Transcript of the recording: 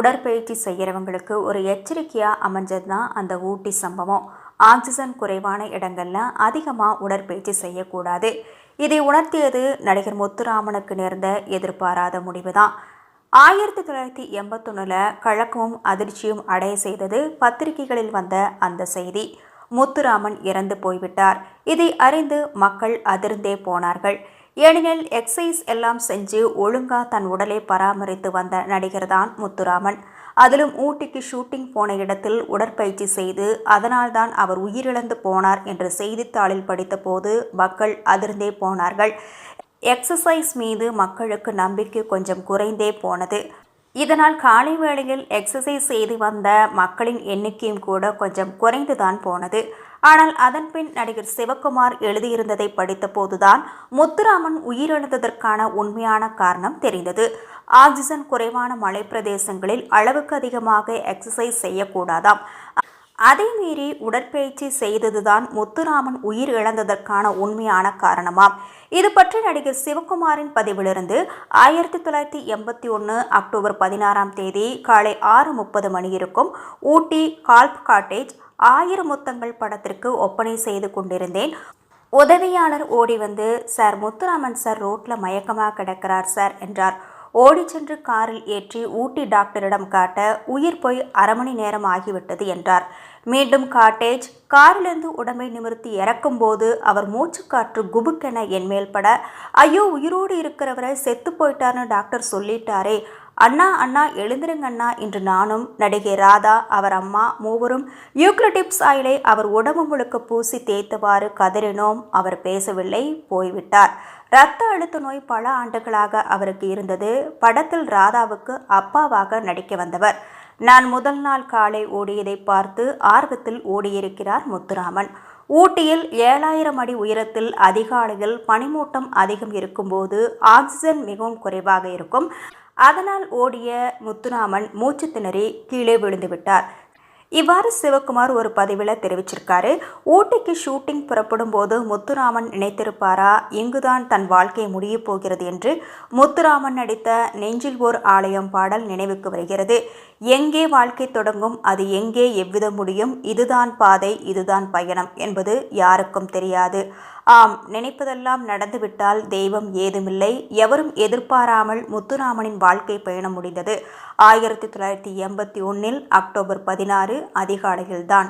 உடற்பயிற்சி செய்கிறவங்களுக்கு ஒரு எச்சரிக்கையாக அமைஞ்சது தான் அந்த ஊட்டி சம்பவம். ஆக்சிஜன் குறைவான இடங்களில் அதிகமாக உடற்பயிற்சி செய்யக்கூடாது. இதை உணர்த்தியது நடிகர் முத்துராமனுக்கு நேர்ந்த எதிர்பாராத முடிவு தான் ஆயிரத்தி தொள்ளாயிரத்தி எண்பத்தொன்னில் கழக்கமும் அதிர்ச்சியும் அடைய செய்தது பத்திரிகைகளில் வந்த அந்த செய்தி. முத்துராமன் இறந்து போய்விட்டார். இதை அறிந்து மக்கள் அதிர்ந்தே போனார்கள். ஏனெனில் எக்ஸசைஸ் எல்லாம் செஞ்சு ஒழுங்காக தன் உடலை பராமரித்து வந்த நடிகர் தான் முத்துராமன். அதிலும் ஊட்டிக்கு ஷூட்டிங் போன இடத்தில் உடற்பயிற்சி செய்து அதனால்தான் அவர் உயிரிழந்து போனார் என்று செய்தித்தாளில் படித்தபோது மக்கள் அதிர்ந்தே போனார்கள். எக்ஸசைஸ் மீது மக்களுக்கு நம்பிக்கை கொஞ்சம் குறைந்தே போனது. இதனால் காலை வேளையில் எக்ஸசைஸ் செய்து வந்த மக்களின் எண்ணிக்கையும் கூட கொஞ்சம் குறைந்துதான் போனது. ஆனால் அதன்பின் நடிகர் சிவகுமார் எழுதியிருந்ததை படித்தபோதுதான் முத்துராமன் உயிரிழந்ததற்கான உண்மையான காரணம் தெரிந்தது. ஆக்சிஜன் குறைவான மலைப்பிரதேசங்களில் அளவுக்கு அதிகமாக எக்ஸசைஸ் செய்யக்கூடாதாம். அதை மீறி உடற்பயிற்சி செய்ததுதான் முத்துராமன் உயிர் இழந்ததற்கான உண்மையான காரணமாம் இது பற்றி நடிகர் சிவகுமாரின் பதிவிலிருந்து ஆயிரத்தி தொள்ளாயிரத்தி எண்பத்தி ஒன்று அக்டோபர் பதினாறாம் தேதி காலை ஆறு முப்பது மணி இருக்கும் ஊட்டி கால்ப் காட்டேஜ் ஆயிரம் முத்தங்கள் படத்திற்கு ஒப்பனை செய்து கொண்டிருந்தேன். உதவியாளர் ஓடி வந்து சார் முத்துராமன் சார் ரோட்டில் மயக்கமாக கிடக்கிறார் சார் என்றார். ஓடி சென்று காரில் ஏற்றி ஊட்டி டாக்டரிடம் காட்ட உயிர் போய் அரை மணி நேரம் ஆகிவிட்டது என்றார். மீண்டும் காட்டேஜ் காரிலிருந்து உடம்பை நிமிர்த்தி இறக்கும்போது அவர் மூச்சுக்காற்று குபுக்கென என் மேல் பட ஐயோ உயிரோடு இருக்கிறவரை செத்து போயிட்டார்னு டாக்டர் சொல்லிட்டாரே அண்ணா அண்ணா எழுந்திருங்க அண்ணா இன்று நானும் நடிகை ராதா அவர் அம்மா மூவரும் யூக்லிடிப்ஸ் ஆயிலை அவர் உடம்பு முழுக்க பூசி தேய்த்தவாறு கதறினோம். அவர் பேசவில்லை போய்விட்டார். இரத்த அழுத்த நோய் பல ஆண்டுகளாக அவருக்கு இருந்தது. படத்தில் ராதாவுக்கு அப்பாவாக நடிக்க வந்தவர். நான் முதல் நாள் காலை ஓடியதை பார்த்து ஆர்வத்தில் ஓடியிருக்கிறார் முத்துராமன். ஊட்டியில் ஏழாயிரம் அடி உயரத்தில் அதிகாலையில் பனிமூட்டம் அதிகம் இருக்கும்போது ஆக்சிஜன் மிகவும் குறைவாக இருக்கும். அதனால் ஓடிய முத்துராமன் மூச்சு திணறி கீழே விழுந்து விட்டார் இவ்வாறு சிவகுமார் ஒரு பதிவில் தெரிவிச்சிருக்காரு. ஊட்டிக்கு ஷூட்டிங் புறப்படும் போது முத்துராமன் நினைத்திருப்பாரா? இங்குதான் தன் வாழ்க்கை முடியப் போகிறது என்று முத்துராமன் நடித்த நெஞ்சில் ஓர் ஆலயம் பாடல் நினைவுக்கு வருகிறது. எங்கே வாழ்க்கை தொடங்கும் அது எங்கே எவ்விதம் முடியும் இதுதான் பாதை இதுதான் பயணம் என்பது யாருக்கும் தெரியாது. ஆம் நினைப்பதெல்லாம் நடந்துவிட்டால் தெய்வம் ஏதுமில்லை. எவரும் எதிர்பாராமல் முத்துராமனின் வாழ்க்கை பயணம் முடிந்தது. ஆயிரத்தி தொள்ளாயிரத்தி எண்பத்தி ஒன்னில் அக்டோபர் பதினாறு அதிகாலையில்தான்.